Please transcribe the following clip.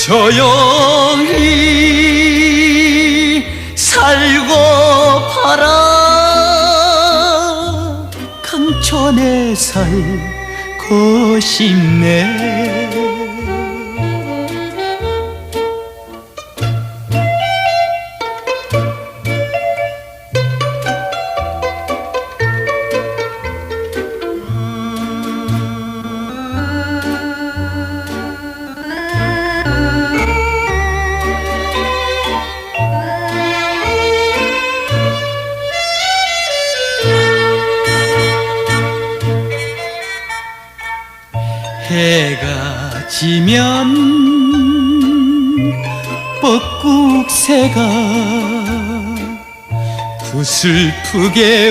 조용히 살고 팔아. 강촌에 살고 싶네 해가 지면 뻐꾹새가 구슬프게